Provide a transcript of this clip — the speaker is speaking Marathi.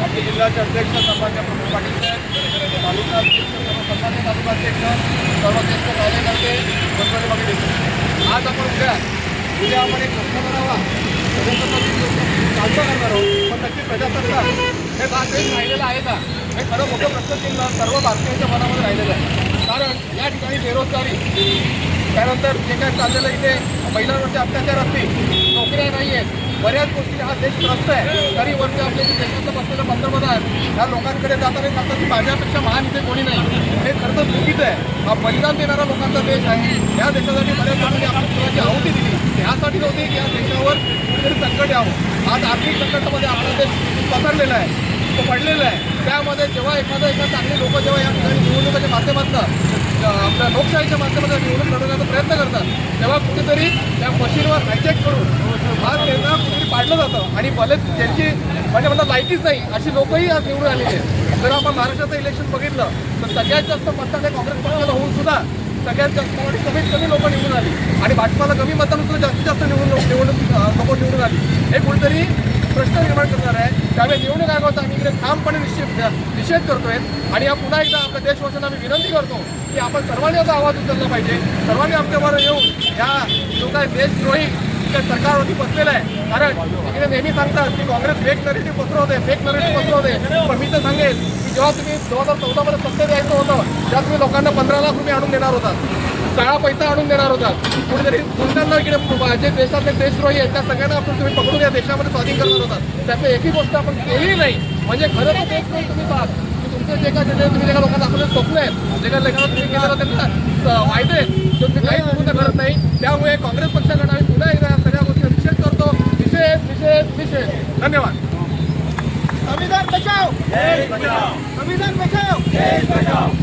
आपले जिल्ह्याचे अध्यक्ष सन्मान्य प्रमुख पाटील साहेब तालुका अध्यक्ष सर्व सन्मान्य तालुका अध्यक्ष सर्व ज्येष्ठ कार्यकर्ते बंद आज आपण उद्या उद्या आपण एक प्रश्न करावा प्रजासत्ताक करणार आहोत. पण नक्की प्रजासत्ताक हे भाग देश राहिलेलं आहे का? हे खरं मोठं प्रश्नचिन्ह सर्व भारतीयांच्या मनामध्ये राहिलेलं आहे. कारण या ठिकाणी बेरोजगारी त्यानंतर जे काय चाललेलं इथे महिलांवरचे अत्याचार असतील नोकऱ्या नाही आहेत बऱ्याच गोष्टी हा देश त्रस्त आहे. तरी वरती आपले जे देशाचं बसलेलं पंतप्रधान ह्या लोकांकडे जाताना सांगतात की माझ्यापेक्षा महान इथे कोणी नाही. हे खरं तर चुकीचं आहे. हा बलिदान देणारा लोकांचा देश आहे. या देशासाठी बऱ्याच लोकांनी आपली जीवाची नव्हती की या देशावर कुठेतरी संकट यावं. आज आर्थिक संकटामध्ये आपला देश पसरलेला आहे. तो पडलेला आहे. त्यामध्ये जेव्हा एखादं एका चांगली लोक जेव्हा या ठिकाणी निवडणुकीच्या माध्यमातून आपल्या लोकशाहीच्या माध्यमातून निवडणूक लढवण्याचा प्रयत्न करतात तेव्हा कुठेतरी त्या मशीनवर हायचेक करून भाग त्यांना कुठेतरी पाडलं जातं. आणि भले त्यांची म्हणजे म्हणतात लायकीच नाही अशी लोकही आज निवडून आलेली आहेत. जर आपण महाराष्ट्राचं इलेक्शन बघितलं तर सगळ्यात जास्त मतदान हे काँग्रेस पक्षाला होऊन सुद्धा सगळ्यात जास्त म्हणजे कमीत कमी लोक निवडून आली. आणि भाजपाला कमी मतानुसार जास्तीत जास्त निवडून निवडून लोक निवडून आली. हे कुठेतरी प्रश्न निर्माण करणार आहे. त्यामुळे निवडणूक आयोगाचा आम्ही इकडे ठामपणे निश्चित निषेध करतोय. आणि या पुन्हा एकदा आपल्या देशवासियांना आम्ही विनंती करतो की आपण सर्वांनी याचा आवाज उचलला पाहिजे. सर्वांनी आपल्यावर येऊन या जो काय देशद्रोही त्या सरकारवरती बसलेला आहे. कारण इकडे नेहमी सांगतात की काँग्रेस फेक नरेटिव्ह पसरवते फेक नरेटिव्ह पसरवते. पण मी तर सांगेन की जेव्हा तुम्ही दोन हजार चौदामध्ये सत्तेत यायचं होतं तेव्हा तुम्ही लोकांना पंधरा लाख रुपये आणून देणार होतात. काळा पैसा आणून देणार होतात. कुठेतरी गुंडांना इकडे जे देशातले देशद्रोही आहेत त्या सगळ्यांना आपण तुम्ही पकडून या देशामध्ये स्वाधीन करणार होतात. त्यातली एकही गोष्ट आपण केली नाही. म्हणजे खरं तर एक नाही तुम्ही पाहत की तुमचे जे काय जे तुम्ही जे काय लोकांना दाखवले स्वप्न आहेत जे काय लेखाला तुम्ही केलेलं त्यांना स- वायदे आहेत. ते तुम्ही काही पूर्ण करत नाही. त्यामुळे काँग्रेस पक्ष आम्ही पुन्हा एकदा या सगळ्या गोष्टी निषेध करतो निषेध निषेध निषेध धन्यवाद संविधान बचाओ संविधान बचाओ